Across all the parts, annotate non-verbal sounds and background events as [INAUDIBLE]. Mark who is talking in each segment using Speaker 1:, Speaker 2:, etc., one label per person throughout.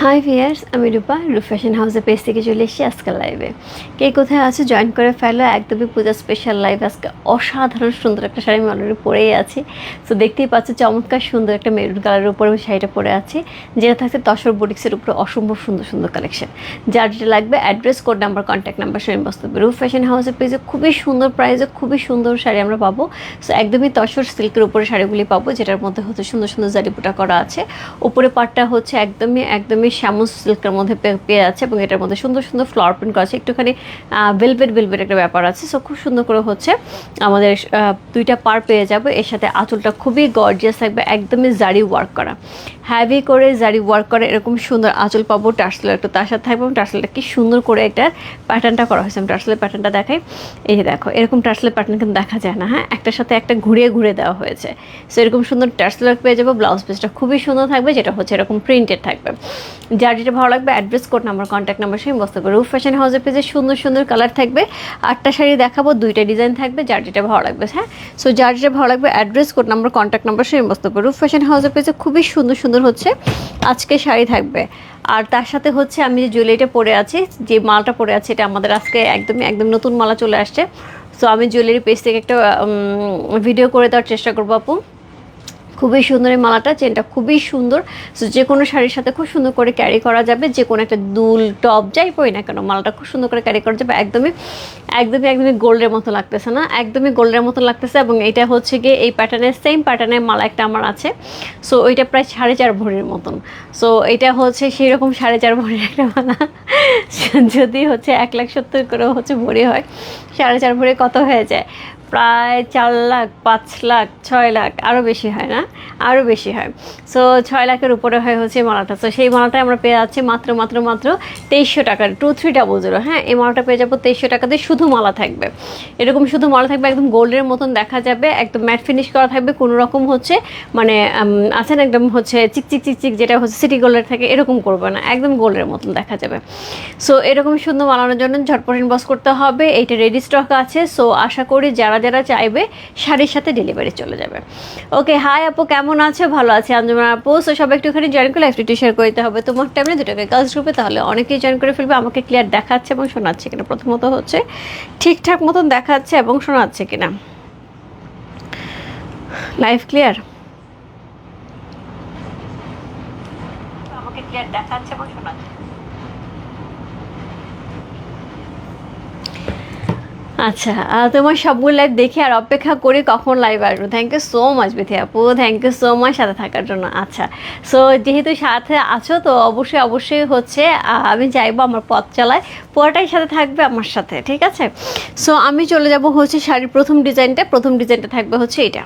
Speaker 1: High viewers আমি রূপা, রূপ fashion হাউসের পেজ থেকে চলে এসেছি আজকাল লাইভে কে কোথায় আছে? জয়েন করে ফেলো। একদমই পূজা স্পেশাল লাইভ আজকে অসাধারণ সুন্দর একটা শাড়ি আমি অলরেডি পরেই আছি। তো দেখতেই পাচ্ছ চমৎকার সুন্দর একটা মেরুন কালারের উপরে আমি শাড়িটা পরে আছি। যেটা থাকছে তসর বুটিক্সের উপরে অসম্ভব সুন্দর সুন্দর কালেকশন যার যেটা লাগবে address code number contact number সঙ্গে বসতে। রূপ ফ্যাশন হাউসের পেজে খুবই সুন্দর প্রাইসে খুবই সুন্দর শাড়ি আমরা পাবো। সো একদমই তসর সিল্কের উপরে শাড়িগুলি পাবো, যেটার মধ্যে হচ্ছে সুন্দর সুন্দর জারিপুটা করা আছে। উপরে পাটটা হচ্ছে একদমই একদমই শ্যামল সিল্কের মধ্যে পেয়ে যাচ্ছে এবং এটার মধ্যে সুন্দর সুন্দর ফ্লাওয়ার প্রিন্ট করা আছে। একটুখানি ভেলভেট ভেলভেট একটা ব্যাপার আছে। সো খুব সুন্দর করে হচ্ছে আমাদের দুইটা পার পেয়ে যাবে। এর সাথে আঁচলটা খুবই গর্জিয়াস থাকবে, একদমই জারি ওয়ার্ক করা। হ্যাভি করে জারি ওয়ার্ক করে, এরকম সুন্দর আঁচল পাবো টার্সেল একটু তার সাথে থাকবে টার্সেলটা কি সুন্দর করে একটা প্যাটার্নটা করা হয়েছে। টার্সেলের প্যাটার্নটা দেখাই। এই যে দেখো, এরকম টার্সেলের প্যাটার্ন কিন্তু দেখা যায় না হ্যাঁ? একটার সাথে একটা ঘুরিয়ে ঘুরে দেওয়া হয়েছে। সো এরকম সুন্দর টার্সেলার পেয়ে যাব ব্লাউজ পিসটা খুবই সুন্দর থাকবে, যেটা হচ্ছে এরকম প্রিন্টেড থাকবে। যার যেটা ভালো লাগবে address code number contact number সঙ্গে বসতে পারবে রুফ ফ্যাশন হাউসের পেজে সুন্দর সুন্দর কালার থাকবে। আটটা শাড়ি দেখাবো, দুইটা ডিজাইন থাকবে, যার যেটা ভালো লাগবে হ্যাঁ? সো যার যেটা ভালো লাগবে address code number contact number সঙ্গে বসতে পারবে রুফ ফ্যাশন হাউসের পেজে খুবই সুন্দর সুন্দর হচ্ছে, আজকে শাড়ি থাকবে। আর তার সাথে হচ্ছে আমি যে জুয়েলারিটা পরে আছি, যে মালটা পরে আছে, এটা আমাদের আজকে একদম একদম নতুন মালা চলে আসছে। সো আমি জুয়েলারি পেজ থেকে একটা ভিডিও করে দেওয়ার চেষ্টা করব আপু। খুবই সুন্দর এই মালাটা, চেনটা খুবই সুন্দর। সো যে কোনো শাড়ির সাথে খুব সুন্দর করে ক্যারি করা যাবে যে কোনো একটা দুল টপ যাই পরি না কেন, মালাটা খুব সুন্দর করে ক্যারি করা যাবে। একদমই একদমই একদমই গোল্ডের মতো লাগতেছে না, একদমই গোল্ডের মতো লাগতেছে এবং এটা হচ্ছে গিয়ে এই প্যাটার্নের সেম প্যাটার্নের মালা একটা আমার আছে। সো ওইটা প্রায় সাড়ে চার ভরির মতন। সো এটা হচ্ছে সেই রকম সাড়ে চার ভরির একটা মালা। [LAUGHS] যদি হচ্ছে এক লাখ সত্তর করে হচ্ছে ভরি হয়, সাড়ে চার ভরি কত হয়ে যায়? প্রায় চার লাখ পাঁচ লাখ ছয় লাখ আরও বেশি হয় না? আরও বেশি হয়। সো ছয় লাখের উপরে হয় হচ্ছে মালাটা। তো সেই মালাটা আমরা পেয়ে যাচ্ছি মাত্র মাত্র মাত্র তেইশশো টাকার টু থ্রি ডাবল জিরো হ্যাঁ এই মালাটা পেয়ে যাব তেইশশো টাকাতে শুধু মালা থাকবে। এরকম শুধু মালা থাকবে একদম গোল্ডের মতন দেখা যাবে একদম ম্যাট ফিনিশ করা থাকবে কোনো রকম হচ্ছে মানে উম, আছে না একদম হচ্ছে চিকচিক চিকচিক যেটা হচ্ছে সিটি গোল্ডের থাকে এরকম করবে না। একদম গোল্ডের মতন দেখা যাবে। সো এরকম সুন্দর বানানোর জন্য ঝটপট ইনবক্স করতে হবে। এইটা রেডি স্টক আছে। সো আশা করি যারা যারা যারা চাইবে শাড়ির সাথে ডেলিভারি চলে যাবে। ওকে হাই আপু, কেমন আছে? ভালো আছে আঞ্জুমান আপু সো সবাই একটুখানি জয়েন করে লাইফটি শেয়ার করতে হবে। তোমার টাইমে দুটোকে গার্লস গ্রুপে তাহলে অনেকেই জয়েন করে ফেলবে। আমাকে ক্লিয়ার দেখাচ্ছে এবং শোনাচ্ছে কিনা। প্রথমত হচ্ছে, ঠিকঠাক মতন দেখাচ্ছে এবং শোনাচ্ছে কিনা। লাইফ ক্লিয়ার আমাকে ক্লিয়ার দেখাচ্ছে এবং শোনাচ্ছে। আচ্ছা তোমার সবগুলো লাইভ দেখে আর অপেক্ষা করে কখন লাইভ আসব? Thank you so much Bithi আপু। থ্যাংক ইউ সো মাচ সাথে থাকার জন্য। আচ্ছা সো যেহেতু সাথে আছো, তো অবশ্যই অবশ্যই হচ্ছে আমি চাইব আমার পথ চালায়। পুরোটাই সাথে থাকবে আমার সাথে, ঠিক আছে? সো আমি চলে যাব হচ্ছে শাড়ির প্রথম ডিজাইনটা প্রথম ডিজাইনটা থাকবে হচ্ছে এটা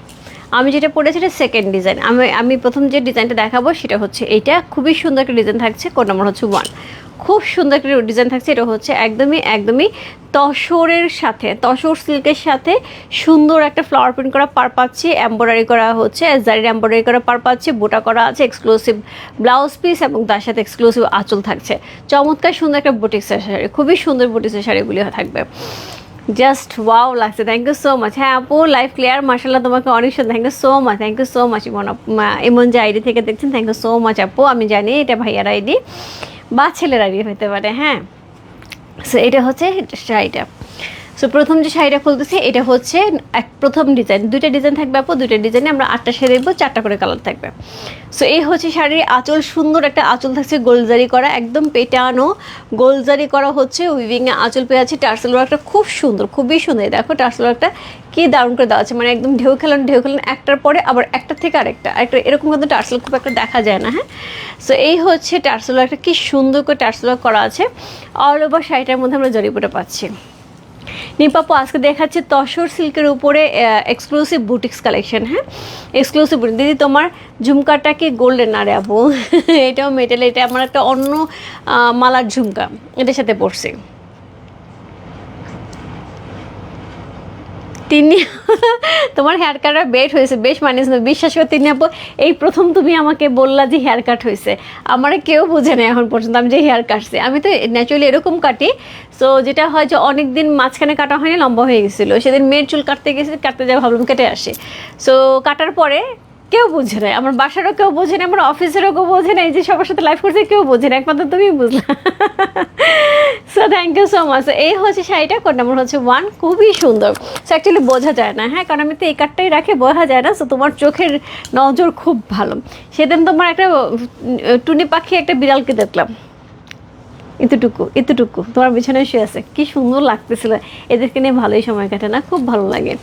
Speaker 1: আমি যেটা পড়েছি এটা সেকেন্ড ডিজাইন আমি আমি প্রথম যে ডিজাইনটা দেখাবো সেটা হচ্ছে এইটা। খুবই সুন্দর একটা ডিজাইন থাকছে, কোড নম্বর হচ্ছে ওয়ান খুব সুন্দর একটা ডিজাইন থাকছে, এটা হচ্ছে একদমই একদমই তসরের সাথে, তসর সিল্কের সাথে সুন্দর একটা ফ্লাওয়ার প্রিন্ট করা পার পাচ্ছি। এম্ব্রয়ডারি করা হচ্ছে জারির এম্ব্রয়ডারি করা পার পাচ্ছি, বোটা করা আছে এক্সক্লুসিভ ব্লাউজ পিস এবং তার সাথে এক্সক্লুসিভ আঁচল থাকছে। চমৎকার সুন্দর একটা বুটিক্সের শাড়ি, খুবই সুন্দর বুটিক্সের শাড়িগুলি থাকবে। জাস্ট ওয়াও লাগছে। থ্যাংক ইউ সো মাচ হ্যাঁ আপু লাইফ ক্লিয়ার মার্শাল্লাহ তোমাকে অনেক সুন্দর। Thank you so much thank you so much Emon Emon যে আইডি থেকে দেখছেন থ্যাংক ইউ সো মাচ আপু। আমি জানি এটা ভাইয়ার আইডি বা ছেলের আইডি হতে পারে হ্যাঁ। সো এটা হচ্ছে শাড়িটা সো প্রথম যে শাড়িটা খুলতেছি, এটা হচ্ছে এক প্রথম ডিজাইন দুইটা ডিজাইন থাকবে আপু, দুইটা ডিজাইনে আমরা আটটা শাড়ি দেখব, চারটা করে কালার থাকবে। সো এই হচ্ছে শাড়ির আঁচল, সুন্দর একটা আঁচল থাকছে গোলজারি করা, একদম পেটানো। গোলজারি করা হচ্ছে উইভিংয়ে আঁচল পেয়ে আছে। টার্সেল ওয়ার্কটা খুব সুন্দর, খুবই সুন্দর। দেখো টার্সেল ওয়ার্কটা কী দারুণ করে দেওয়া আছে। মানে একদম ঢেউ খেলান ঢেউ খেলান, একটার পরে আবার একটার থেকে আরেকটা। একটা এরকম কিন্তু টার্সেল খুব একটা দেখা যায় না হ্যাঁ? সো এই হচ্ছে টার্সেল ওয়ার্কটা কি সুন্দর করে টার্সেল ওয়ার্ক করা আছে। অল ওভার শাড়িটার মধ্যে আমরা জরিপুটা পাচ্ছি। নিপাপু, আজকে দেখাচ্ছে তসর সিল্কের উপরে এক্সক্লুসিভ বুটিক্স কালেকশন হ্যাঁ? এক্সক্লুসিভ দিদি, তোমার ঝুমকাটা কি গোল্ডেন না রে [LAUGHS] এটাও মেটেল এটা আমার একটা অন্য মালার ঝুমকা। এটার সাথে পড়ছি। তিনি তোমার হেয়ার কাটার বেট হয়েছে, বেশ মানিস না, বিশ্বাস করে তিনি আপু, এই প্রথম তুমি আমাকে বললা যে হেয়ার কাট হয়েছে। আমার কেউ বোঝে না এখন পর্যন্ত, আমি যে হেয়ার কাটছি। আমি তো ন্যাচুরালি এরকম কাটি সো যেটা হয় যে অনেক দিন মাঝখানে কাটা হয়নি, লম্বা হয়ে গেছিল। সেদিন মেয়ের চুল কাটতে গেছে, কাটতে যাওয়া ভাবলাম কেটে আসে। সো কাটার পরে কেউ বোঝে নাই, আমার বাসারও কেউ বোঝে না আমার অফিসেরও কেউ বোঝে নাই যে সবার সাথে লাইভ করছে কেউ বোঝে না একমাত্র তুমি বুঝলা। So thank you so much এই হচ্ছে শাড়িটা কোড নাম্বার হচ্ছে ওয়ান খুবই সুন্দর। সো অ্যাকচুয়ালি বোঝা যায় না হ্যাঁ কারণ আমি তো এই কার্ডটাই রাখি, বোঝা যায় না সো তোমার চোখের নজর খুব ভালো। সেদিন তোমার একটা টুনি পাখি একটা বিড়ালকে দেখলাম। এতটুকু এতটুকু। তোমার বিছানায় শুয়ে আছে। কি সুন্দর লাগতেছিল। এদেরকে নিয়ে ভালোই সময় কাটে না? খুব ভালো লাগে।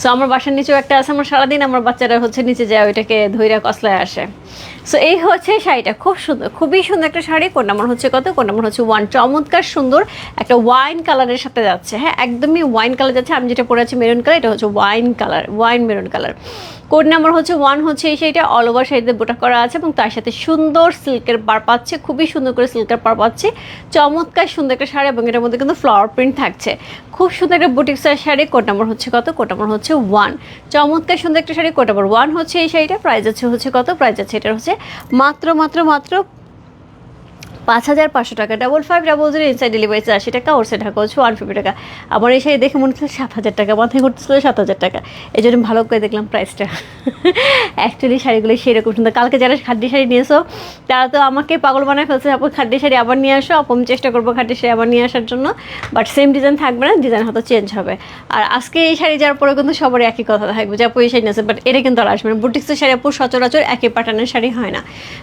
Speaker 1: সো আমার বাসার নিচেও একটা আছে। আমার সারাদিন আমার বাচ্চারা হচ্ছে নিচে যায়, ওইটাকে ধৈরা কসলায় আসে। সো এই হচ্ছে শাড়িটা। খুব সুন্দর, খুবই সুন্দর একটা শাড়ি। কোন নাম্বার হচ্ছে কত? কোন নাম্বার হচ্ছে ওয়ান চমৎকার সুন্দর একটা ওয়াইন কালারের সাথে যাচ্ছে। হ্যাঁ একদমই ওয়াইন কালার যাচ্ছে। আমি যেটা পরে আছি মেরুন কালার এটা হচ্ছে wine colour wine maroon colour code number হচ্ছে ওয়ান হচ্ছে এই শাড়িটা। অল ওভার শাড়িতে বোটা করা আছে এবং তার সাথে সুন্দর সিল্কের পার পাচ্ছে, খুবই সুন্দর করে সিল্কের পার পাচ্ছে। চমৎকার সুন্দর একটা শাড়ি এবং এটার মধ্যে কিন্তু ফ্লাওয়ার প্রিন্ট থাকছে। খুব সুন্দর একটা বুটিক্সের শাড়ি। কোড নাম্বার হচ্ছে কত? কোড নাম্বার হচ্ছে ওয়ান চমৎকার সুন্দর একটা শাড়ি। কোড নাম্বার ওয়ান হচ্ছে এই শাড়িটা। প্রাইস আছে হচ্ছে কত? প্রাইস আছে এটা হচ্ছে মাত্র মাত্র মাত্র পাঁচ হাজার পাঁচশো টাকা double five double zero inside delivery আশি টাকা ওর ঢাকা, হচ্ছে ওয়ান ফিফটি টাকা। আমার এই শাড়ি দেখে মনে হচ্ছে সাত হাজার টাকা, মাথায় ঘুরতেছিল সাত হাজার টাকা। এই জন্য ভালো করে দেখলাম প্রাইসটা অ্যাকচুয়ালি শাড়িগুলো সেরকম সুন্দর। কালকে যারা খাদ্য শাড়ি নিয়েছো, তারা তো আমাকে পাগল বানায় ফেলছে, আপু, খাদ্য শাড়ি আবার নিয়ে আসো, আপু, আমি চেষ্টা করব খাদ্য শাড়ি আবার নিয়ে আসার জন্য। বাট সেম ডিজাইন থাকবে না ডিজাইন হয়তো চেঞ্জ হবে। আর আজকে এই শাড়ি যাওয়ার পরে কিন্তু সবার একই কথা থাকবে যে, আপু, এই শাড়ি নিয়েছে। বাট এটা কিন্তু আর আসবে না। বুটিক্সের শাড়ি, আপু, সচরাচর একই প্যাটার্নের শাড়ি হয় না।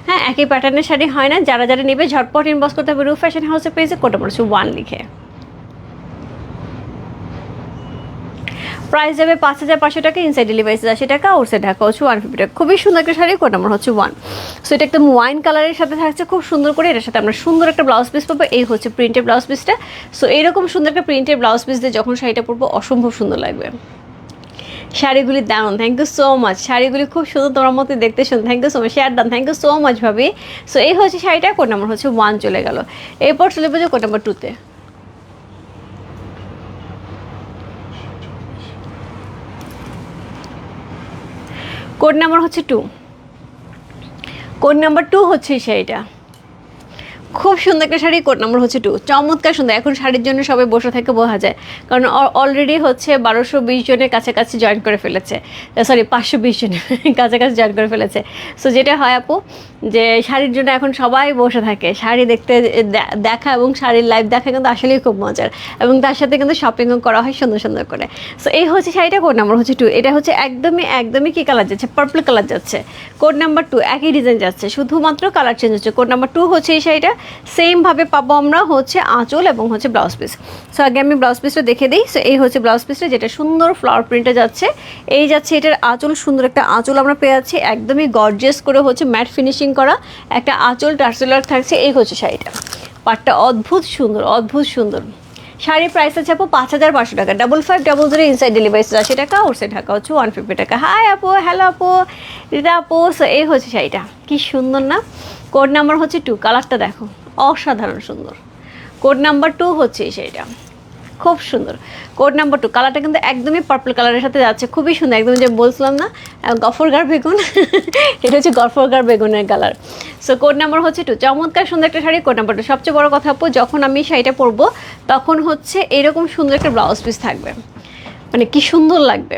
Speaker 1: হ্যাঁ একই প্যাটার্নের শাড়ি হয় না। যারা যারা নেবে, ঝটপট ইনবক্স করতে হবে রু ফ্যাশন হাউসের পেজে কোটা পড়েছে ওয়ান লিখে। প্রাইস যাবে পাঁচ হাজার পাঁচশো টাকা ইনসাইড ডেলিভারি আশি টাকা ওর সাইড ঢাকা হচ্ছে ওয়ান ফিফটি টাকা। খুবই সুন্দর একটা শাড়ি কোড নাম্বার হচ্ছে ওয়ান সো এটা একদম ওয়াইন কালারের সাথে থাকছে, খুব সুন্দর করে এটার সাথে আমরা সুন্দর একটা ব্লাউজ পিস পাবো এই হচ্ছে প্রিন্টের ব্লাউজ পিসটা সো এইরকম সুন্দর একটা প্রিন্টের ব্লাউজ পিস দিয়ে যখন শাড়িটা পরবো, অসম্ভব সুন্দর লাগবে। শাড়িগুলি দারুণ থ্যাংক ইউ সো মাচ শাড়িগুলি খুব সুন্দর তোমার মতো দেখতে শুন thank you so much share done thank you so much ভাবি। সো এই হচ্ছে শাড়িটা কোড নাম্বার হচ্ছে ওয়ান চলে গেল। এরপর চলে যাব কোড নাম্বার টুতে কোড নাম্বার হচ্ছে টু কোড নাম্বার টু হচ্ছে শাড়িটা। খুব সুন্দর একটা শাড়ি কোড নাম্বার হচ্ছে টু চমৎকার সুন্দর। এখন শাড়ির জন্য সবাই বসে থেকে বোঝা যায়। কারণ অলরেডি হচ্ছে বারোশো বিশ জনের কাছাকাছি জয়েন করে ফেলেছে। সরি পাঁচশো বিশ জনের [LAUGHS] কাছাকাছি জয়েন করে ফেলেছে। সো যেটা হয় আপু, যে শাড়ির জন্য এখন সবাই বসে থাকে। শাড়ি দেখতে দেখা এবং শাড়ির লাইভ দেখা কিন্তু আসলেই খুব মজার। এবং তার সাথে কিন্তু শপিংও করা হয় সুন্দর সুন্দর করে। সো এই হচ্ছে শাড়িটা কোড নাম্বার হচ্ছে টু এটা হচ্ছে একদমই একদমই কী কালার যাচ্ছে? পার্পল কালার যাচ্ছে। কোড নাম্বার টু একই ডিজাইন যাচ্ছে। শুধুমাত্র কালার চেঞ্জ হচ্ছে। কোড নাম্বার টু হচ্ছে এই শাড়িটা। সেমভাবে পাবো আমরা হচ্ছে আঁচল এবং হচ্ছে ব্লাউজ পিস সো আগে আমি ব্লাউজ পিসটা দেখে দিই। সো এই হচ্ছে ব্লাউজ পিসটা যেটা সুন্দর ফ্লাওয়ার প্রিন্টে যাচ্ছে। এই যাচ্ছে এটার আঁচল, সুন্দর একটা আঁচল আমরা পেয়ে যাচ্ছি। একদমই গর্জিয়াস করে হচ্ছে ম্যাট ফিনিশিং করা একটা আঁচল টার্সেলার থাকছে। এই হচ্ছে শাড়িটা। পাটটা অদ্ভুত সুন্দর অদ্ভুত সুন্দর। শাড়ির প্রাইস আছে আপু পাঁচ হাজার পাঁচশো টাকা। Double five double zero inside delivery আশি টাকা ওর সাইড টাকা হচ্ছে ওয়ান ফিফটি টাকা। হাই আপু হ্যালো আপু রিতা আপু। এই হচ্ছে শাড়িটা। কি সুন্দর না? কোড নাম্বার হচ্ছে টু কালারটা দেখো। অসাধারণ সুন্দর। কোড নাম্বার টু হচ্ছে শাড়িটা খুব সুন্দর। কোড নাম্বার টু কালারটা কিন্তু একদমই পার্পল কালারের সাথে যাচ্ছে। খুবই সুন্দর একদম যে বলছিলাম না গফরগার বেগুন। [LAUGHS] এটা হচ্ছে গফরগার বেগুনের কালার সো কোড নাম্বার হচ্ছে টু চমৎকার সুন্দর একটা শাড়ি কোড নাম্বার টু সবচেয়ে বড় কথা আপু, যখন আমি শাড়িটা পরবো, তখন হচ্ছে এরকম সুন্দর একটা ব্লাউজ পিস থাকবে। মানে কি সুন্দর লাগবে।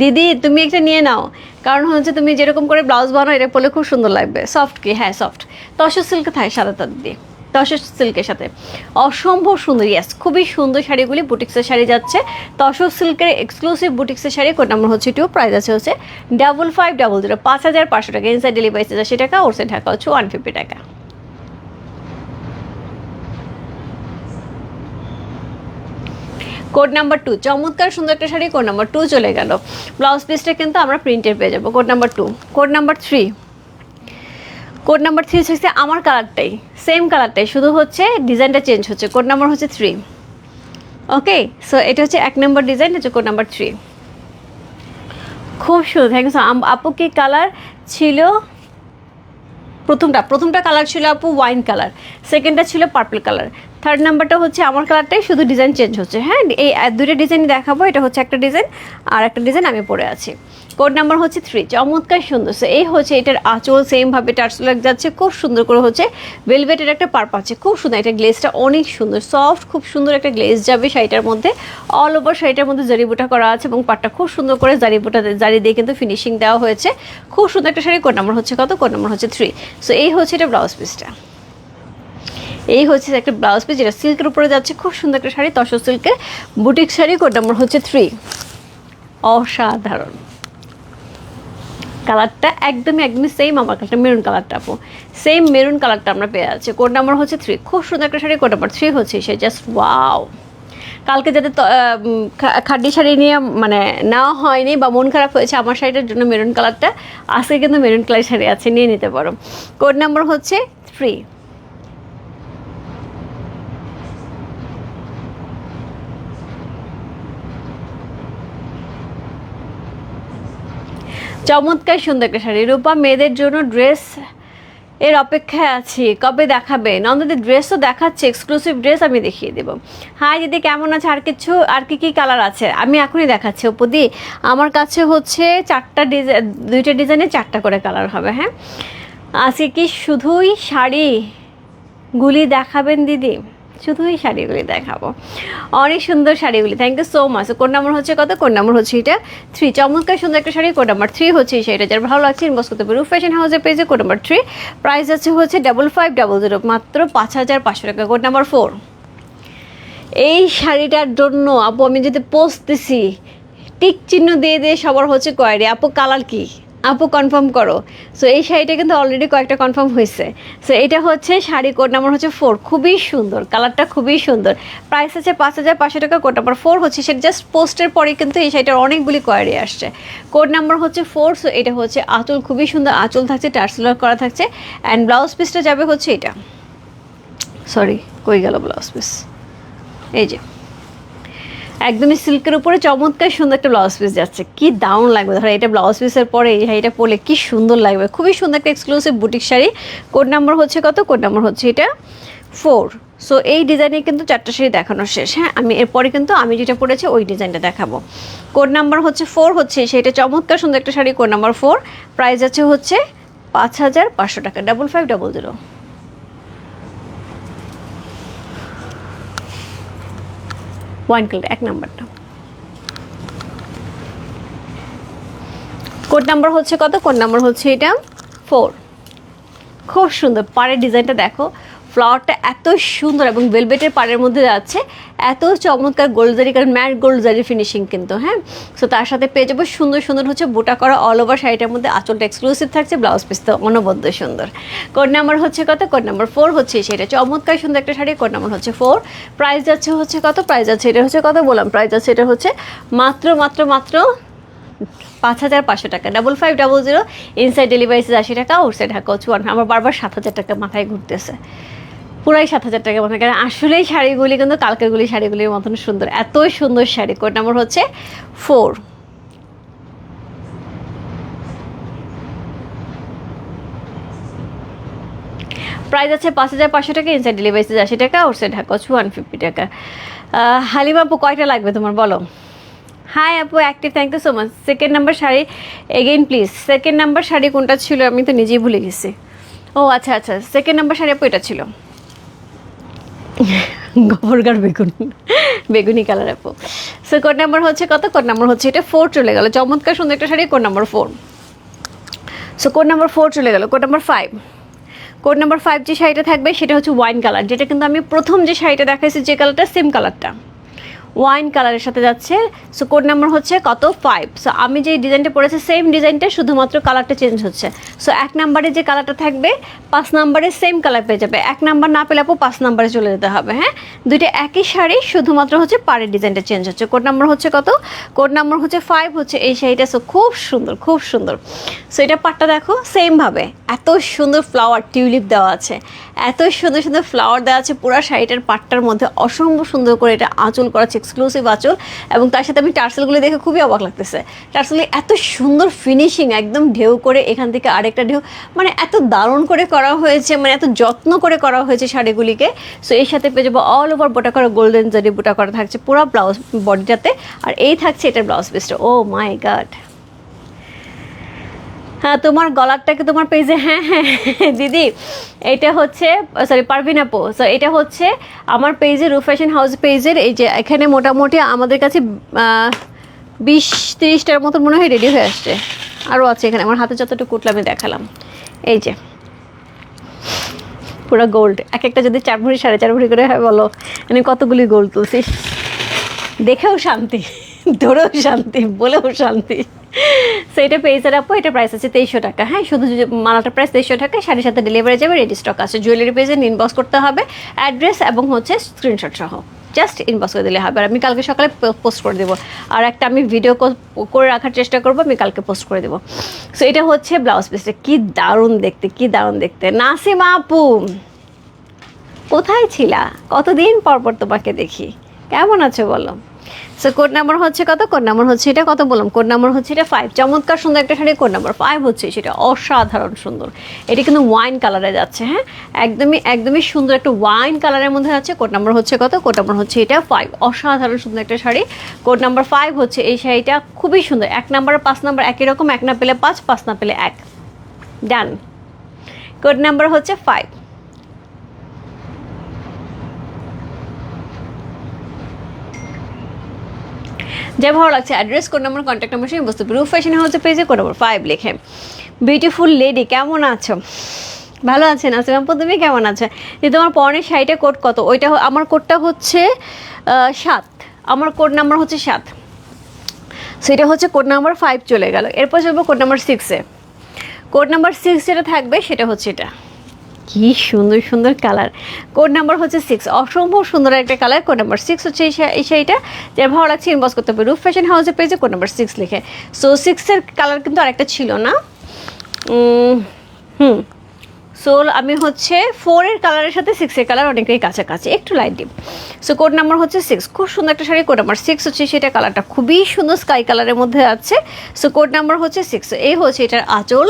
Speaker 1: দিদি, তুমি একটা নিয়ে নাও। কারণ হচ্ছে তুমি যেরকম করে ব্লাউজ বানাও, এটা পরলে খুব সুন্দর লাগবে। সফট কি? হ্যাঁ সফট তসর সিল্ক থাকে সাদা তার দিয়ে। তসর সিল্কের সাথে। অসম্ভব সুন্দর ইয়াস খুবই সুন্দর শাড়িগুলি বুটিক্সের শাড়ি যাচ্ছে। তসর সিল্কের এক্সক্লুসিভ বুটিক্সের শাড়ি কোড নাম্বার হচ্ছে টু প্রাইস আছে হচ্ছে ডাবল ফাইভ ডাবল জিরো পাঁচ হাজার পাঁচশো টাকা ইনসাইড ডেলিভারি আশি টাকা ওর ঢাকা হচ্ছে ওয়ান ফিফটি টাকা। কোড নাম্বার টু, চমৎকার সুন্দর একটা শাড়ি, কোড নাম্বার টু চলে গেল। ব্লাউজ পিসটা কিন্তু আমরা প্রিন্টের পেয়ে যাব। Code number two, code number three. Code number three হচ্ছে আমার কালারটাই সেম কালারটাই, শুধু হচ্ছে ডিজাইনটা চেঞ্জ হচ্ছে। কোড নাম্বার হচ্ছে থ্রি। ওকে সো এটা হচ্ছে এক নম্বর ডিজাইন হচ্ছে কোড নাম্বার থ্রি। খুব সুন্দর থ্যাংক ইউ আপু, কি কালার ছিল? প্রথমটা প্রথমটা কালার ছিল আপু ওয়াইন কালার সেকেন্ডটা ছিল পার্পল কালার থার্ড নাম্বারটা হচ্ছে আমার কালারটাই শুধু ডিজাইন চেঞ্জ হচ্ছে। হ্যাঁ এই দুটো ডিজাইন দেখাবো। এটা হচ্ছে একটা ডিজাইন আর একটা ডিজাইন আমি পরে আছি। কোড নাম্বার হচ্ছে থ্রি চমৎকার সুন্দর। এই হচ্ছে এটার আঁচল সেমভাবে টার্সলাক যাচ্ছে, খুব সুন্দর করে হচ্ছে ভেলভেটের একটা পার পাচ্ছে। খুব সুন্দর, এটা গ্লেজটা অনেক সুন্দর। সফট খুব সুন্দর একটা গ্লেজ যাবে শাড়িটার মধ্যে। অল ওভার শাড়িটার মধ্যে জারিবুটা করা আছে এবং পাটটা খুব সুন্দর করে জারিবুটা জারি দিয়ে কিন্তু ফিনিশিং দেওয়া হয়েছে। খুব সুন্দর একটা শাড়ি কোড নাম্বার হচ্ছে কত? কোড নাম্বার হচ্ছে থ্রি সো এই হচ্ছে এটা ব্লাউজ পিসটা এই হচ্ছে একটা ব্লাউজ পিস যেটা সিল্কের উপরে যাচ্ছে, খুব সুন্দর একটা শাড়ি, তসর সিল্কের বুটিক শাড়ি কোড নাম্বার হচ্ছে থ্রি অসাধারণ। কালারটা একদমই একদমই সেম আমার কালারটা মেরুন কালারটা আপু। সেম মেরুন কালারটা আমরা পেয়ে আছি কোড নাম্বার হচ্ছে থ্রি খুব সুন্দর একটা শাড়ি কোড নাম্বার থ্রি হচ্ছে সে জাস্ট ওয়াও কালকে যাতে খাড্ডি শাড়ি নিয়ে মানে নেওয়া হয়নি বা মন খারাপ হয়েছে আমার শাড়িটার জন্য মেরুন কালারটা, আজকে কিন্তু মেরুন কালার শাড়ি আছে, নিয়ে নিতে পারো। কোড নাম্বার হচ্ছে থ্রি চমৎকার সুন্দর একটা শাড়ি। রূপা, মেয়েদের জন্য ড্রেস এর অপেক্ষায় আছি। কবে দেখাবে? নন্দদের ড্রেসও দেখাচ্ছে এক্সক্লুসিভ ড্রেস আমি দেখিয়ে দেবো। হাই দিদি, কেমন আছে? আর কিছু, আর কি কি কালার আছে? আমি এখনই দেখাচ্ছি উপদি আমার কাছে হচ্ছে চারটা ডিজাইন দুইটা ডিজাইনে চারটা করে কালার হবে হ্যাঁ? আজকে কি শুধুই শাড়ি গুলি দেখাবেন দিদি? শুধুই শাড়িগুলি দেখাবো। অনেক সুন্দর শাড়িগুলি। থ্যাংক ইউ সো মাচ কোন নাম্বার হচ্ছে কত? কোন নাম্বার হচ্ছে এটা? থ্রি চমৎকার সুন্দর একটা শাড়ি। কোড নাম্বার থ্রি হচ্ছে এই শাড়িটা যার ভালো লাগছে ইনবক্স করতে পারবে ফ্যাশন হাউসের পেজে কোড নাম্বার থ্রি প্রাইস আছে হচ্ছে ডাবল ফাইভ ডাবল জিরো মাত্র পাঁচ হাজার পাঁচশো টাকা। কোড নাম্বার ফোর এই শাড়িটার জন্য আপু আমি যদি পোস্ট দিছি, টিক চিহ্ন দিয়ে দিয়ে সবার হচ্ছে কোয়ারি। আপু কালার কি? আপু কনফার্ম করো। সো এই শাড়িটা কিন্তু অলরেডি কয়েকটা কনফার্ম হয়েছে। সো এটা হচ্ছে শাড়ি কোড নাম্বার হচ্ছে ফোর খুবই সুন্দর কালারটা খুবই সুন্দর। প্রাইস আছে পাঁচ হাজার পাঁচশো টাকা কোড নাম্বার ফোর হচ্ছে সেটা জাস্ট পোস্টের পরে কিন্তু এই শাড়িটার অনেকগুলি কোয়ারি আসছে। কোড নাম্বার হচ্ছে ফোর সো এটা হচ্ছে আঁচল, খুবই সুন্দর আঁচল থাকছে টার্সেলার করা থাকছে। অ্যান্ড ব্লাউজ পিসটা যাবে হচ্ছে এটা। সরি কই গেল ব্লাউজ পিস এই যে। একদমই সিল্কের উপরে চমৎকার সুন্দর একটা ব্লাউজ পিস যাচ্ছে। কি দারুণ লাগবে। ধরো এটা ব্লাউজ পিসের পরে এই শাড়িটা পরলে কি সুন্দর লাগবে। খুবই সুন্দর একটা এক্সক্লুসিভ বুটিক শাড়ি। কোড নাম্বার হচ্ছে কত? কোড নাম্বার হচ্ছে এটা ফোর সো এই ডিজাইনে কিন্তু চারটা শাড়ি দেখানো শেষ। হ্যাঁ আমি এরপরে কিন্তু আমি যেটা পরেছি ওই ডিজাইনটা দেখাবো। কোড নাম্বার হচ্ছে ফোর হচ্ছে, সেটা চমৎকার সুন্দর একটা sari code number four price আছে হচ্ছে পাঁচ হাজার পাঁচশো টাকা। Double five double zero one colour এক নাম্বারটা। কোড নাম্বার হচ্ছে কত? কোড নাম্বার হচ্ছে এটা ফোর খুব সুন্দর, পাড়ের ডিজাইনটা দেখো। ফ্লাওয়ারটা এত সুন্দর এবং ভেলভেটের পাড়ের মধ্যে যাচ্ছে। এত চমৎকার গোল্ডজারি কারণ ম্যাট গোল্ডজারি ফিনিশিং কিন্তু হ্যাঁ? সো তার সাথে পেয়ে যাব সুন্দর সুন্দর হচ্ছে বোটা করা অল ওভার শাড়িটার মধ্যে আঁচলটা এক্সক্লুসিভ থাকছে ব্লাউজ পিস তো অনবদ্য সুন্দর। কোড নাম্বার হচ্ছে কত? কোড নাম্বার ফোর হচ্ছে সেটা চমৎকার সুন্দর একটা শাড়ি কোড নাম্বার হচ্ছে ফোর প্রাইস যাচ্ছে হচ্ছে কত? প্রাইস যাচ্ছে, এটা হচ্ছে কত বললাম? প্রাইস যাচ্ছে, এটা হচ্ছে মাত্র মাত্র মাত্র পাঁচ হাজার পাঁচশো টাকা। Double five double zero inside deliveries আশি টাকা আউটসাইড ঢাকা হচ্ছে ওয়ান আমার বারবার সাত হাজার টাকা মাথায় ঘুরতেছে। পুরাই সাত হাজার টাকা মাথায় কারণ আসলেই শাড়িগুলি কিন্তু কালকেরগুলি শাড়িগুলির মতন সুন্দর। এত সুন্দর শাড়ি। কোড নাম্বার হচ্ছে ফোর। প্রাইস আছে পাঁচ হাজার পাঁচশো টাকা ইনসাইড ডেলিভারিস আশি টাকা আউটসাইড ঢাকা হচ্ছে ওয়ান ফিফটি টাকা। হালিমা আপু, কয়টা লাগবে তোমার? বলো। হাই আপু active thank you so much second number sari again please second number শাড়ি কোনটা ছিল আমি তো নিজেই ভুলে গেছি। ও আচ্ছা আচ্ছা। সেকেন্ড নাম্বার শাড়ি আপু, এটা ছিল। গোবরগার বেগুন, বেগুনি কালার আপু। সো কোড নাম্বার হচ্ছে কত? কোড নাম্বার হচ্ছে এটা ফোর চলে গেল। চমৎকার সুন্দর একটা sari code number four so code number four চলে গেল। Code number five code number five যে শাড়িটা থাকবে, সেটা হচ্ছে ওয়াইন কালার যেটা কিন্তু আমি প্রথম যে শাড়িটা দেখাইছি, যে কালারটা সেম কালারটা ওয়াইন কালারের সাথে যাচ্ছে। সো কোড নাম্বার হচ্ছে কত? ফাইভ সো আমি যে ডিজাইনটা পড়েছি সেম ডিজাইনটা শুধুমাত্র কালারটা চেঞ্জ হচ্ছে। সো এক নাম্বারে যে কালারটা থাকবে, পাঁচ নাম্বারে সেম কালার পেয়ে যাবে। এক নাম্বার না পেলে আপু পাঁচ নাম্বারে চলে যেতে হবে হ্যাঁ? দুইটা একই শাড়ি, শুধুমাত্র হচ্ছে পাড়ের ডিজাইনটা চেঞ্জ হচ্ছে। কোড নাম্বার হচ্ছে কত? কোড নাম্বার হচ্ছে ফাইভ হচ্ছে এই শাড়িটা। সো খুব সুন্দর খুব সুন্দর। সো এটা পাটটা দেখো সেমভাবে এত সুন্দর ফ্লাওয়ার টিউলিপ দেওয়া আছে। এত সুন্দর সুন্দর ফ্লাওয়ার দেওয়া আছে পুরো শাড়িটার পাটটার মধ্যে। অসম্ভব সুন্দর করে এটা আঁচল করা আছে। এক্সক্লুসিভ আঁচল এবং তার সাথে আমি টার্সেলগুলো দেখে খুবই অবাক লাগতেছে। টার্সেলে এত সুন্দর ফিনিশিং একদম ঢেউ করে এখান থেকে আরেকটা ঢেউ মানে এত দারুণ করে করা হয়েছে মানে এত যত্ন করে করা হয়েছে শাড়িগুলিকে। সো এর সাথে পেয়ে যাব অল ওভার বোটা করা গোল্ডেন জারি বোটা করা থাকছে পুরো ব্লাউজ বডিটাতে আর এই থাকছে এটা ব্লাউজ পিসটা ও মাই গাড তোমার গলারটাকে তোমার পেজে হ্যাঁ হ্যাঁ হ্যাঁ, দিদি এটা হচ্ছে সরি পারভিন আপু সো এটা হচ্ছে আমার পেজে রু ফ্যাশন হাউস পেজের এই যে এখানে মোটামুটি আমাদের কাছে বিশ তিরিশটার মতো মনে হয় রেডি হয়ে আসছে। আরও আছে এখানে আমার হাতে যতটুকু কুটলে আমি দেখালাম। এই যে পুরো গোল্ড এক একটা যদি চার ভরি সাড়ে চার ভরি করে হয় বলো মানে কতগুলি গোল্ড তুলছিস দেখেও শান্তি। ধরেও শান্তি, বলেও শান্তি। সো এটা আপু এটা প্রাইস আছে তেইশশো টাকা। হ্যাঁ শুধু যে মালাটার প্রাইস তেইশশো টাকা, সাড়ে সাথে ডেলিভারি যাবে রেডি স্টক আছে। জুয়েলারি পেজে ইনবক্স করতে হবে অ্যাড্রেস এবং হচ্ছে স্ক্রিনশট সহ। জাস্ট ইনবক্স করে দিলে হবে। আর আমি কালকে সকালে পোস্ট করে দেবো। আর একটা আমি ভিডিও করে রাখার চেষ্টা করব, আমি কালকে পোস্ট করে দেবো। সো এটা হচ্ছে ব্লাউজ পিসটা কী দারুণ দেখতে, কি দারুণ দেখতে। নাসিমা আপু, কোথায় ছিলা? কতদিন পর পর তোমাকে দেখি। কেমন আছো বলো? সো কোড নাম্বার হচ্ছে কত? কোড নাম্বার হচ্ছে এটা কত বললাম? কোড নাম্বার হচ্ছে এটা ফাইভ চমৎকার সুন্দর একটা শাড়ি কোড নাম্বার ফাইভ হচ্ছে সেটা অসাধারণ সুন্দর। এটা কিন্তু ওয়াইন কালারে যাচ্ছে হ্যাঁ? একদমই একদমই সুন্দর একটা ওয়াইন কালারের মধ্যে আছে কোড নাম্বার হচ্ছে কত? কোড নাম্বার হচ্ছে এটা ফাইভ অসাধারণ সুন্দর একটা শাড়ি। কোড নাম্বার ফাইভ হচ্ছে এই শাড়িটা খুবই সুন্দর। এক নাম্বার পাঁচ নাম্বার একই রকম, এক না পেলে পাঁচ পাঁচ না পেলে এক। ডান কোড নাম্বার হচ্ছে ফাইভ যে ভালো লাগছে address code number contact number সঙ্গে বস্তু রুফ ফ্যাশন হাউসের পেজে কোড নাম্বার ফাইভ লিখে। বিউটিফুল লেডি কেমন আছো? ভালো আছেন? আসিম আপু, তুমি কেমন আছো? যে তোমার পরনের শাড়িটা কোড কত? ওইটা আমার কোডটা হচ্ছে সাত। আমার কোড নাম্বার হচ্ছে সাত। সেটা হচ্ছে কোড নাম্বার ফাইভ চলে গেল। এরপর যাব কোড নাম্বার সিক্সে কোড নাম্বার সিক্স যেটা থাকবে, সেটা হচ্ছে এটা। কি সুন্দর সুন্দর কালার। কোড নাম্বার হচ্ছে সিক্স অসম্ভব সুন্দর একটা কালার। কোড নাম্বার সিক্স হচ্ছে এই শাড়িটা। যার ভালো লাগছে ইনবক্স করতে হবে রুফ ফ্যাশন হাউসের পেজে কোড নাম্বার সিক্স লিখে। সো সিক্সের কালার কিন্তু আরেকটা ছিল না। হুম। সো আমি হচ্ছে ফোরের কালারের সাথে সিক্সের কালার অনেকটাই কাছাকাছি। একটু light deep so code number হচ্ছে সিক্স খুব সুন্দর একটা শাড়ি। কোড নাম্বার সিক্স হচ্ছে সেটা কালারটা খুবই সুন্দর স্কাই কালারের মধ্যে আছে। সো কোড নাম্বার হচ্ছে সিক্স এই হচ্ছে এটার আঁচল।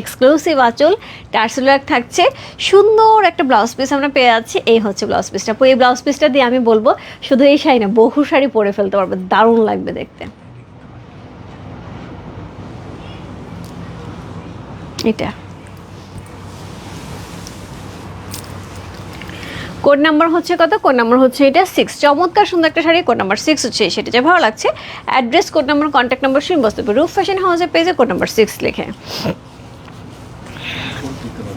Speaker 1: এক্সক্লুসিভ আঁচল টার্সেলার থাকছে সুন্দর একটা ব্লাউজ পিস আমরা পেয়ে যাচ্ছি। এই হচ্ছে ব্লাউজ পিসটা এই ব্লাউজ পিসটা দিয়ে আমি বলব, শুধু এই শাড়ি না, বহু শাড়ি পরে ফেলতে পারবে। দারুণ লাগবে দেখতে। এটা। কোড নাম্বার হচ্ছে কত? কোড নাম্বার হচ্ছে এটা সিক্স চমৎকার সুন্দর একটা শাড়ি, কোড নাম্বার সিক্স হচ্ছে সেটা যে ভালো লাগছে। Address code number contact number শুনে বসতে রুফ ফ্যাশন হাউসের পেজে কোড নাম্বার সিক্স লিখে।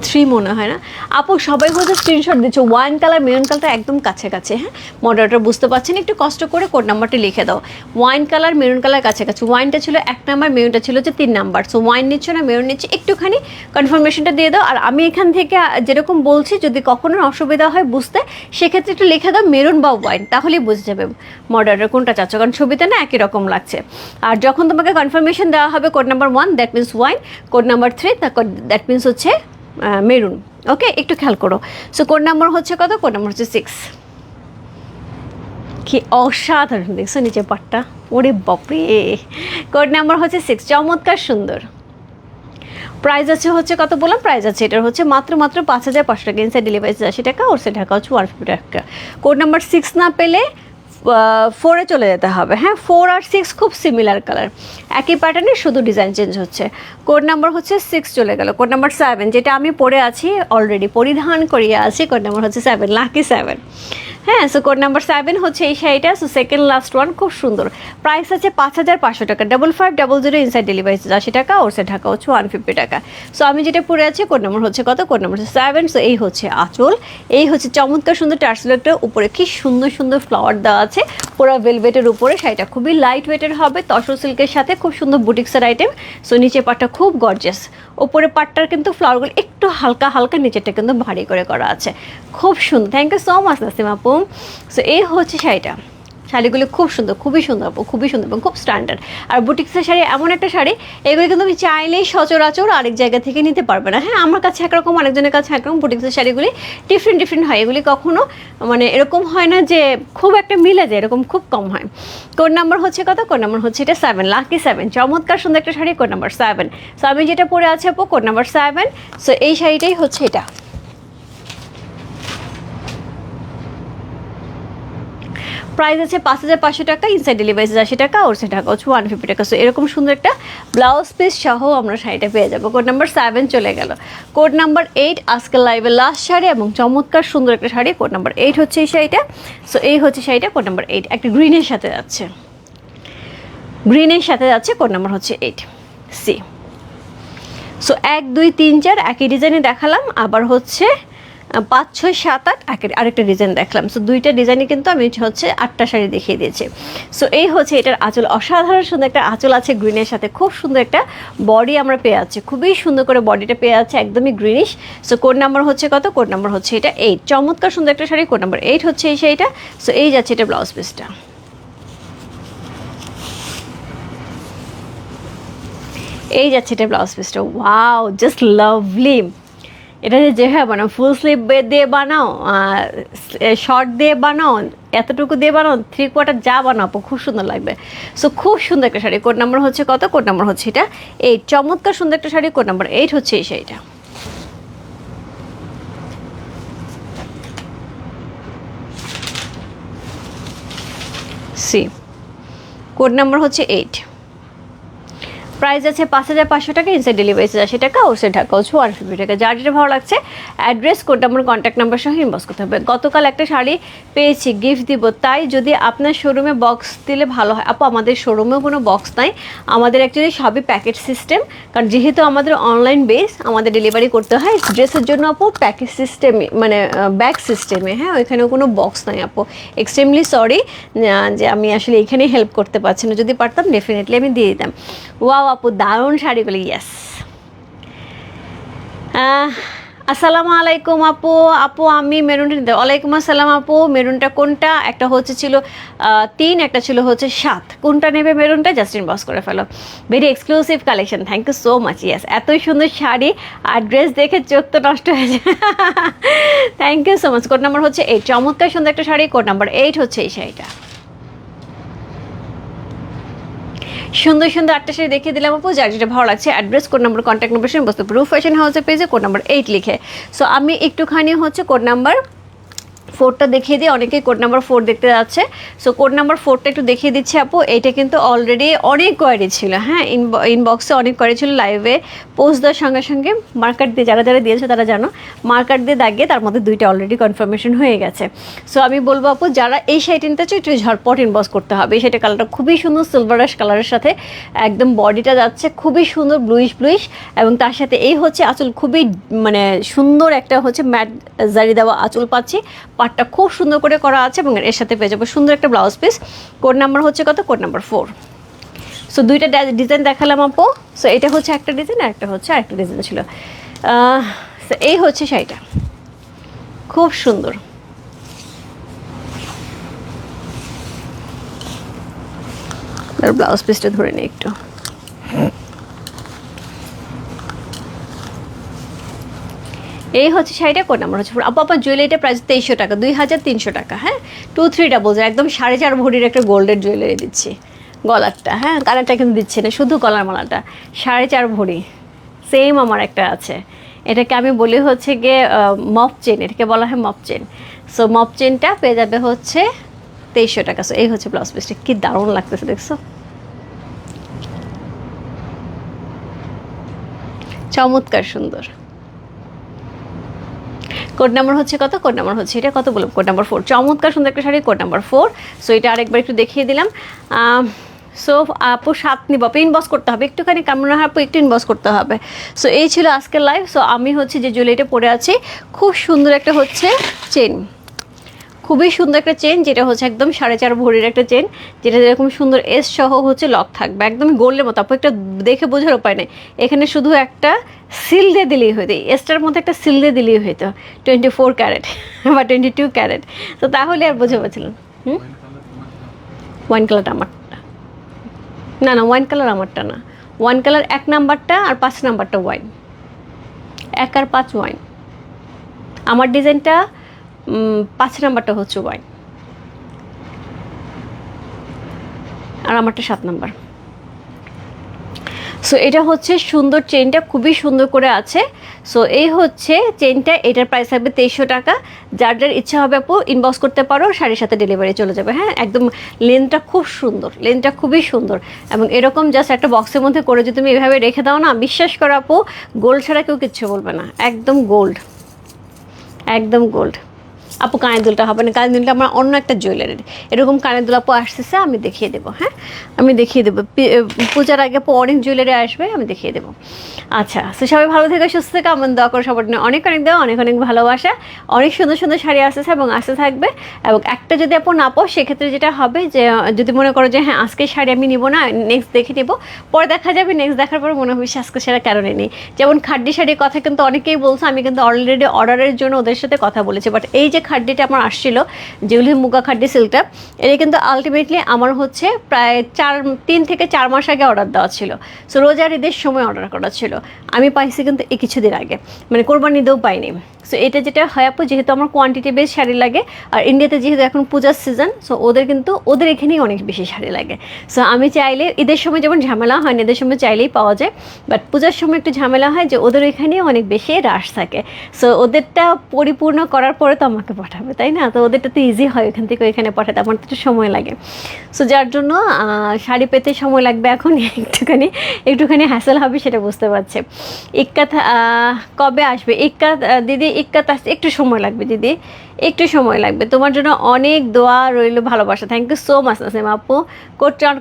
Speaker 1: থ্রি মনে হয় না। আপু, সবাই হয়তো স্ক্রিনশট দিচ্ছে। ওয়াইন কালার মেরুন কালারটা একদম কাছে কাছে হ্যাঁ? মডারেটর বুঝতে পারছেন? একটু কষ্ট করে কোড নাম্বারটা লিখে দাও। ওয়াইন কালার মেরুন কালার কাছাকাছি। ওয়াইনটা ছিল এক নাম্বার মেরুনটা ছিল হচ্ছে তিন নাম্বার সো ওয়াইন নিচ্ছ না মেরুন নিচ্ছে, একটুখানি কনফার্মেশনটা দিয়ে দাও। আর আমি এখান থেকে যেরকম বলছি, যদি কখনো অসুবিধা হয় বুঝতে, সেক্ষেত্রে একটু লিখে দাও মেরুন বা ওয়াইন তাহলেই বুঝে যাবে। মডারেটর কোনটা চাচ্ছ? কারণ ছবিতে না একই রকম লাগছে। আর যখন তোমাকে কনফার্মেশন দেওয়া হবে code number one that means wine code number three that means হচ্ছে মেরুন। ওকে একটু খেয়াল করো। সো কোড নাম্বার হচ্ছে কত? কোড নাম্বার হচ্ছে সিক্স কি অসাধারণ দেখছ নিচে পাটটা ওরে বাপরে! কোড নাম্বার হচ্ছে সিক্স চমৎকার সুন্দর। প্রাইস আছে হচ্ছে কত বললাম? প্রাইস আছে, এটার হচ্ছে মাত্র মাত্র পাঁচ হাজার পাঁচশো টাকা। ইনসাইড ডেলিভারি আশি টাকা ওর সে টাকা হচ্ছে ওয়ান ফিফটি টাকা। কোড নাম্বার সিক্স না পেলে ফোরে চলে যেতে হবে। হ্যাঁ ফোর আর সিক্স খুব সিমিলার কালার একই প্যাটার্নে শুধু ডিজাইন চেঞ্জ হচ্ছে। কোড নাম্বার হচ্ছে সিক্স চলে গেল। কোড নাম্বার সেভেন যেটা আমি পরে আছি অলরেডি পরিধান করিয়ে আছি কোড নাম্বার হচ্ছে সেভেন লাকি সেভেন হ্যাঁ সো কোড নাম্বার সেভেন হচ্ছে এই শাড়িটা সো সেকেন্ড লাস্ট ওয়ান খুব সুন্দর। প্রাইস আছে পাঁচ হাজার পাঁচশো টাকা double five double zero inside delivery আশি টাকা ওর সাইড ঢাকা হচ্ছে ওয়ান ফিফটি টাকা। সো আমি যেটা পরে আছি কোড নাম্বার হচ্ছে কত? কোড নাম্বার হচ্ছে সেভেন সো এই হচ্ছে আঁচল। এই হচ্ছে চমৎকার সুন্দর টার্সেলেটের উপরে কি সুন্দর সুন্দর ফ্লাওয়ার দেওয়া আছে। পুরো ভেলভেটের উপরে, শাড়িটা খুবই লাইট ওয়েটের হবে, তসর সিল্কের সাথে খুব সুন্দর বুটিক্সের আইটেম সো নিচে পাটটা খুব গর্জাস ওপরে পাটটার কিন্তু ফ্লাওয়ারগুলো একটু হালকা হালকা, নিচেরটা কিন্তু ভারী করে করা আছে। খুব সুন্দর। Thank you so much Nasim আপু। সো এই হচ্ছে শাড়িটা। শাড়িগুলো খুব সুন্দর, খুবই সুন্দর খুবই সুন্দর এবং খুব স্ট্যান্ডার্ড আর বুটিক্সের শাড়ি এমন একটা শাড়ি, এগুলো কিন্তু তুমি চাইলেই সচরাচর আরেক জায়গা থেকে নিতে পারবে না। হ্যাঁ আমার কাছে একরকম, আরেকজনের কাছে একরকম বুটিক্সের শাড়িগুলি ডিফারেন্ট ডিফারেন্ট হয়। এগুলি কখনো মানে এরকম হয় না যে খুব একটা মিলে যায়, এরকম খুব কম হয়। কোড নাম্বার হচ্ছে কত? কোন নাম্বার হচ্ছে এটা সেভেন লাকি সেভেন চমৎকার সুন্দর একটা sari code number seven so আমি যেটা পরে আছে আপু কোড নাম্বার সেভেন সো এই শাড়িটাই হচ্ছে এটা। প্রাইস আছে পাঁচ হাজার পাঁচশো টাকা ইনসাইড ডেলিভারি আশি টাকা ওর টাকা হচ্ছে ওয়ান ফিফটি টাকা। সো এরকম সুন্দর একটা ব্লাউজ পিস সহ আমরা শাড়িটা পেয়ে যাব। কোড নাম্বার সেভেন চলে গেল। কোড নাম্বার এইট আজকাল লাইভের লাস্ট শাড়ি এবং চমৎকার সুন্দর একটা শাড়ি। কোড নাম্বার এইট হচ্ছে এই শাড়িটা। সো এই হচ্ছে শাড়িটা কোড নাম্বার এইট একটা গ্রিনের সাথে যাচ্ছে। গ্রিনের সাথে যাচ্ছে কোড নাম্বার হচ্ছে এইট সি সো এক, দুই, তিন, চার, একই ডিজাইনে দেখালাম। আবার হচ্ছে পাঁচ, ছয়, সাত, আট আরেকটা ডিজাইন দেখলাম। সো দুইটা ডিজাইনে কিন্তু আমি হচ্ছে আটটা শাড়ি দেখিয়ে দিয়েছি। সো এই হচ্ছে এটার আঁচল। অসাধারণ সুন্দর একটা আঁচল আছে গ্রিনের সাথে। খুব সুন্দর একটা বডি আমরা পেয়ে যাচ্ছি। খুবই সুন্দর করে বডিটা পেয়ে যাচ্ছে, একদমই গ্রিনিশ সো কোড নাম্বার হচ্ছে কত? কোড নাম্বার হচ্ছে এটা এইট চমৎকার সুন্দর একটা শাড়ি কোড নাম্বার এইট হচ্ছে এই শাড়িটা। সো এই যাচ্ছে এটা ব্লাউজ পিসটা এই যাচ্ছে এটা ব্লাউজ পিসটা ওয়াও জাস্ট লাভলি এটা যে যেভাবে বানাও ফুল স্লিভ দিয়ে বানাও শর্ট দিয়ে বানাও, এতটুকু দিয়ে বানাও থ্রি কোয়ার্টার যা বানাও খুব সুন্দর লাগবে। সো খুব সুন্দর একটা শাড়ি। কোড নাম্বার হচ্ছে কত? কোড নাম্বার হচ্ছে এটা। এইট চমৎকার সুন্দর একটা শাড়ি কোড নাম্বার এইট হচ্ছে এই শাড়িটা। সি কোড নাম্বার হচ্ছে এইট প্রাইস আছে পাঁচ হাজার পাঁচশো টাকা ইনসাইড ডেলিভারি চার্জ আশি টাকা ও সে টাকা হচ্ছে ওয়ান ফিফটি টাকা। যার যেটা ভালো লাগছে address code number contact number সহ ইনবক্স করতে হবে। গতকাল একটা শাড়ি পেয়েছি গিফট দিব। তাই যদি আপনার শোরুমে বক্স দিলে ভালো হয়। আপু, আমাদের শোরুমেও কোনো বক্স নাই। আমাদের অ্যাকচুয়ালি সবই প্যাকেট সিস্টেম কারণ যেহেতু আমাদের অনলাইন বেস আমাদের ডেলিভারি করতে হয় ড্রেসের জন্য আপু প্যাকেট সিস্টেমে মানে ব্যাগ সিস্টেমে হ্যাঁ ওইখানেও কোনো বক্স নাই আপু। এক্সট্রিমলি সরি যে আমি আসলে এখানেই হেল্প করতে পারছি না। যদি পারতাম ডেফিনেটলি আমি দিয়ে দিতাম। ওয়াও আপু, দারুণ শাড়িগুলো ইয়াস আসসালামু আলাইকুম আপু। আপু, আমি মেরুনটা ওয়ালাইকুম আসসালাম আপু। মেরুনটা কোনটা? একটা হচ্ছে ছিল তিন, একটা ছিল হচ্ছে সাত। কোনটা নেবে মেরুনটা? জাস্টিন বস করে ফেলো। Very exclusive collection thank you so much ইয়াস এতই সুন্দর শাড়ি আর ড্রেস দেখে চোখ তো নষ্ট হয়েছে thank you so much code number হচ্ছে এইট চমৎকার সুন্দর একটা শাড়ি। কোড নাম্বার এইট হচ্ছে এই শাড়িটা। সুন্দর সুন্দর আটটা শাড়ি দেখিয়ে দিলাম আপু, যার যেটা ভালো লাগছে address code number contact number সঙ্গে বস্তু প্রুফ ফ্যাশন হাউসের পেজে কোড নাম্বার এইট লিখে। সো আমি একটুখানি হচ্ছে কোড নাম্বার ফোরটা দেখিয়ে দিই অনেকেই কোড নাম্বার ফোর দেখতে যাচ্ছে। সো কোড নাম্বার ফোরটা একটু দেখিয়ে দিচ্ছি আপু। এইটা কিন্তু অলরেডি অনেক কোয়ারি ছিল হ্যাঁ? ইনবক্সে অনেক কোয়ারি ছিল লাইভে পোস্ট দেওয়ার সঙ্গে সঙ্গে মার্কার দিয়ে, যারা যারা দিয়েছে তারা জানো মার্কার দিয়ে দাগিয়ে তার মধ্যে দুইটা অলরেডি কনফার্মেশন হয়ে গেছে। সো আমি বলব আপু, যারা এই শাড়িটা নিতে চাও, একটু ঝটপট ইনবক্স করতে হবে। এই শাড়িটা কালারটা খুবই সুন্দর সিলভারাস কালারের সাথে একদম বডিটা যাচ্ছে, খুবই সুন্দর ব্লুইশ ব্লুইশ এবং তার সাথে এই হচ্ছে আঁচল খুবই মানে সুন্দর একটা হচ্ছে ম্যাট জারি দেওয়া আঁচল পাচ্ছি। পাটটা খুব সুন্দর করে করা আছে এবং এর সাথে পেয়ে যাব সুন্দর একটা ব্লাউজ পিস কোড নাম্বার হচ্ছে কত? কোড নাম্বার ফোর সো দুইটা ডিজাইন দেখালাম আপু। সো এটা হচ্ছে একটা ডিজাইন আর একটা হচ্ছে আরেকটা ডিজাইন ছিল। এই হচ্ছে শাড়িটা। খুব সুন্দর। ব্লাউজ পিসটা ধরে নিই একটু। এই হচ্ছে শাড়িটা কোড নাম্বার হচ্ছে আপু আপনার জুয়েলারিটা প্রাইস তেইশশো টাকা, দুই হাজার তিনশো টাকা হ্যাঁ? টু থ্রি ডাবল একদম সাড়ে চার ভরির একটা গোল্ডের জুয়েলারি দিচ্ছি, গলারটা হ্যাঁ? কালারটা কিন্তু দিচ্ছে না, শুধু গলার মালাটা, সাড়ে চার ভরি সেম আমার একটা আছে। এটাকে আমি বলি হচ্ছে গিয়ে মপ চেন এটাকে বলা হয় মপ চেন সো মপ চেনটা পেয়ে যাবে হচ্ছে তেইশশো টাকা। সো এই হচ্ছে ব্লাউজ পিসটা কী দারুণ লাগতেছে, দেখছ? চমৎকার সুন্দর। কোড নাম্বার হচ্ছে কত? কোড নাম্বার হচ্ছে এটা কত বললাম? কোড নাম্বার ফোর চমৎকার সুন্দর একটা sari code number four so এটা আরেকবার একটু দেখিয়ে দিলাম। সো আপু সাত নিব, আপু ইনবক্স করতে হবে। একটুখানি কেমন আপু? একটু ইনবক্স করতে হবে। সো এই ছিল আজকের লাইফ সো আমি হচ্ছে যে জুয়েলারিটা পরে আছি। খুব সুন্দর একটা হচ্ছে চেন খুবই সুন্দর একটা চেন যেটা হচ্ছে একদম সাড়ে চার ভরির একটা চেন যেটা যেরকম সুন্দর এস সহ হচ্ছে লক থাকবে। একদম গোল্ডের মতো। আপু, একটা দেখে বোঝার উপায় নেই। এখানে শুধু একটা সিল দিয়ে দিলেই হইতো এসটার মধ্যে একটা সিল দিয়ে দিলেই হইতো টোয়েন্টি ফোর ক্যারেট বা টোয়েন্টি টু ক্যারেট তো তাহলে আর বোঝা পাচ্ছিলাম হুম? ওয়াইন কালারটা আমারটা। না না ওয়াইন কালার আমারটা না। ওয়াইন কালার এক নাম্বারটা আর পাঁচ নাম্বারটা ওয়াইন এক আর পাঁচ ওয়াইন আমার ডিজাইনটা পাঁচ নাম্বারটা হচ্ছে ওয়াইন আর আমারটা সাত নাম্বার। সো এটা হচ্ছে সুন্দর চেনটা খুবই সুন্দর করে আছে। সো এই হচ্ছে চেনটা এটার প্রাইস থাকবে তেইশশো টাকা। যার যার ইচ্ছা হবে আপু ইনবক্স করতে পারো শাড়ির সাথে ডেলিভারি চলে যাবে। হ্যাঁ একদম লেনটা খুব সুন্দর লেনটা খুবই সুন্দর। এবং এরকম জাস্ট একটা বক্সের মধ্যে করে যদি তুমি এভাবে রেখে দাও না, বিশ্বাস করো আপু গোল্ড ছাড়া কেউ কিচ্ছু বলবে না। একদম গোল্ড একদম গোল্ড আপু কানের দুলটা হবে না, কানের দুলটা আমার অন্য একটা জুয়েলারি এরকম কানের দুল আপু আসতেছে, আমি দেখিয়ে দেবো হ্যাঁ? আমি দেখিয়ে দেবো। পূজার আগে আপু অনেক জুয়েলারি আসবে, আমি দেখিয়ে দেবো। আচ্ছা তো সবাই ভালো থেকে, সুস্থ থেকে, আমার দোয়া করে সবার অনেক অনেক দেওয়া অনেক অনেক ভালোবাসা। অনেক সুন্দর সুন্দর শাড়ি আসতেছে এবং আসতে থাকবে। এবং একটা যদি আপু না পাও, সেক্ষেত্রে যেটা হবে যে, যদি মনে করো যে হ্যাঁ আজকে শাড়ি আমি নিব না নেক্সট দেখে নেব, পরে দেখা যাবে নেক্সট দেখার পর মনে হবে আজকে সেটা কারণে নেই। যেমন খাড্ডি শাড়ির কথা কিন্তু অনেকেই বলছে, আমি কিন্তু অলরেডি অর্ডারের জন্য ওদের সাথে কথা বলেছি বাট এই যে খাড্ডিটা আমার আসছিল যেগুলি মুগা খাড্ডি সিল্কটা এটা কিন্তু আলটিমেটলি আমার হচ্ছে প্রায় চার, তিন থেকে চার মাস আগে অর্ডার দেওয়া ছিল। সো রোজার ঈদের সময় অর্ডার করা ছিল। আমি পাইছি কিন্তু এই কিছুদিন আগে। মানে কোরবানি ঈদেও পাইনি। সো এটা যেটা হয় আপু, যেহেতু আমার কোয়ান্টিটি বেশ শাড়ি লাগে, আর ইন্ডিয়াতে যেহেতু এখন পূজার সিজন সো ওদের কিন্তু, ওদের এখানেই অনেক বেশি শাড়ি লাগে। সো আমি চাইলে, ঈদের সময় যেমন ঝামেলা হয় না, ঈদের সময় চাইলেই পাওয়া যায় বাট পূজার সময় একটু ঝামেলা হয় যে ওদের এখানেই অনেক বেশি রাশ থাকে। সো ওদেরটা পরিপূর্ণ করার পরে তো আমাকে পাঠাবে তাই না? তো ওদেরটা তো ইজি হয় ওখান থেকে ওইখানে পাঠাতে আমার তো একটু সময় লাগে। সো যার জন্য শাড়ি পেতে সময় লাগবে এখন [LAUGHS] একটুখানি একটুখানি হ্যাসেল হবে সেটা বুঝতে পারছে। ইক্কাত আহ, কবে আসবে? ইক্কাত আহ, দিদি ইক্কাত আসতে একটু সময় লাগবে দিদি। একটু সময় লাগবে। তোমার জন্য অনেক দোয়া রইল ভালোবাসা। Thank you so much Nasim আপু। কোড চার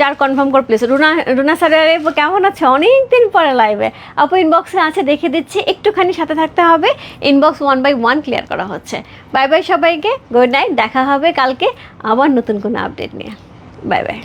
Speaker 1: চার কনফার্ম কর প্লিজ রুনা রুনা স্যারের কেমন আছে? অনেক দিন পরে লাইভে আপু ইনবক্সে আছে দেখে দিচ্ছি। একটুখানি সাথে থাকতে হবে। Inbox one by one clear করা হচ্ছে। বাই বাই সবাইকে, গুড নাইট, দেখা হবে কালকে আবার নতুন কোনো আপডেট নিয়ে। Bye bye.